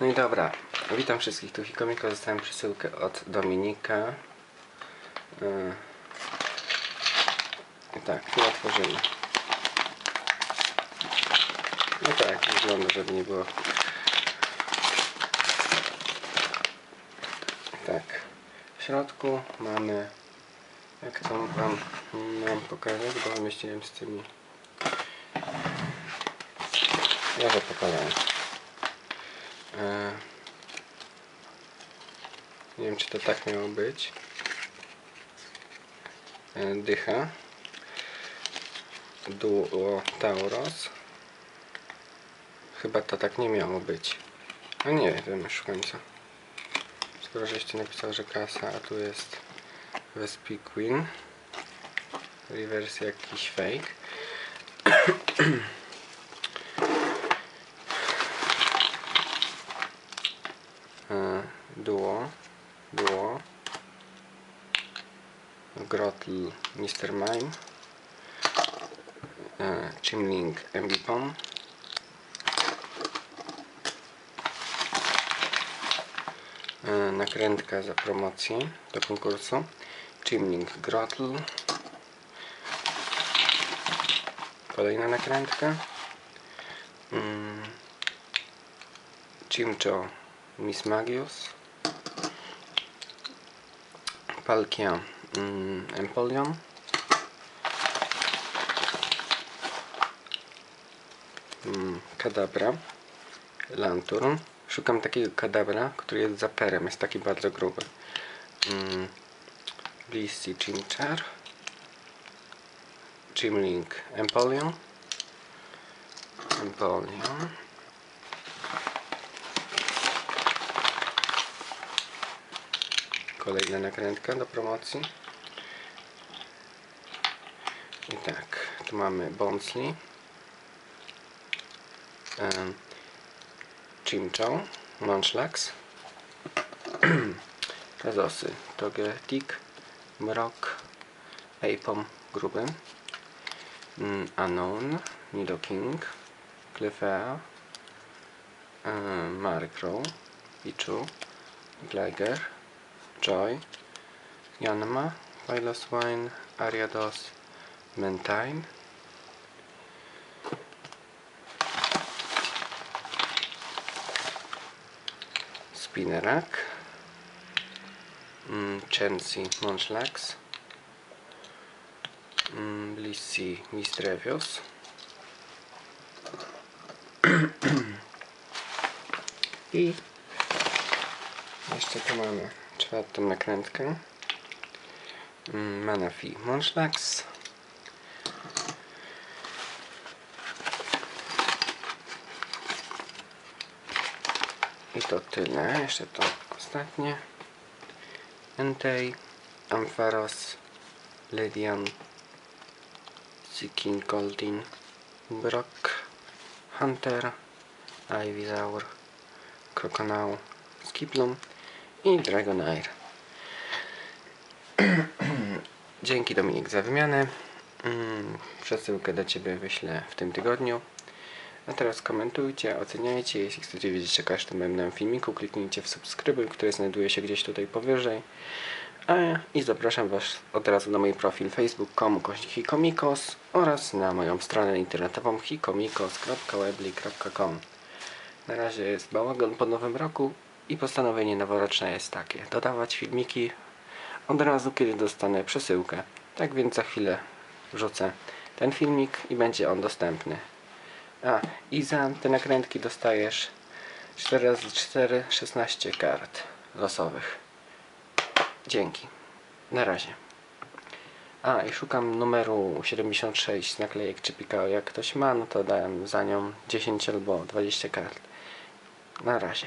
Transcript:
No i dobra, witam wszystkich, tu Hikomiko, dostałem przesyłkę od Dominika. Yy. Tak, tu otworzymy. No tak, wygląda, żeby nie było. Tak, w środku mamy, jak to wam mam pokazać, bo wymyśliłem z tymi. Ja to pokazałem. E, Nie wiem, czy to tak miało być. E, Dycha. Duo Tauros. Chyba to tak nie miało być. A nie wiem już w końcu. Skoro żeście napisał, że kasa, a tu jest Vespi Queen. Reverse jakiś fake. Duo. Duo. Grotl Mr. Mime. E, Chimling Ambipom. E, Nakrętka za promocję do konkursu. Chimling Grotl. Kolejna nakrętka. Mm. Chimcho Miss Magius. Palkia mm, Empoleon. Mm, Kadabra. Lanturn. Szukam takiego kadabra, który jest zaperem, jest taki bardzo gruby. Mm, Blissey Chimchar. Chimlink Empoleon. Empoleon. Kolejna nakrętka do promocji. I tak, tu mamy Bonsley. Chimchow, Munchlax. Kazosy, Togetic, Mrok, Apom gruby. Mm, Anon, Nidoking, um, Markrow, Pichu, Gliger, Joy, Yanma, Piloswine, Ariados, Mentine. Spinnerak, mm, Chancy, Munchlax, mm, Blissey, Mistrevios, i jeszcze tu mamy czwartą nakrętkę. Mm, Manafi Munchlax. I to tyle. Jeszcze to ostatnie. Entei, Ampharos, Lydian, Sikin Goldin, Brock, Hunter, Ivysaur, Croconaw, Skiplum i Dragonair. Dzięki Dominik za wymianę. Mm, Przesyłkę do Ciebie wyślę w tym tygodniu. A teraz komentujcie, oceniajcie. Jeśli chcecie wiedzieć o każdym moim filmiku, kliknijcie w subskrybuj, który znajduje się gdzieś tutaj powyżej. A, I zapraszam Was od razu na mój profil facebook.com hikomikos oraz na moją stronę internetową hikomikos.webly.com Na razie jest bałagan po nowym roku i postanowienie noworoczne jest takie. Dodawać filmiki od razu, kiedy dostanę przesyłkę. Tak więc za chwilę wrzucę ten filmik i będzie on dostępny. A, i za te nakrętki dostajesz 4x4 16 kart losowych. Dzięki. Na razie. A, i szukam numeru 76 naklejek czy pikao. Jak ktoś ma, no to dałem za nią 10 albo 20 kart. Na razie.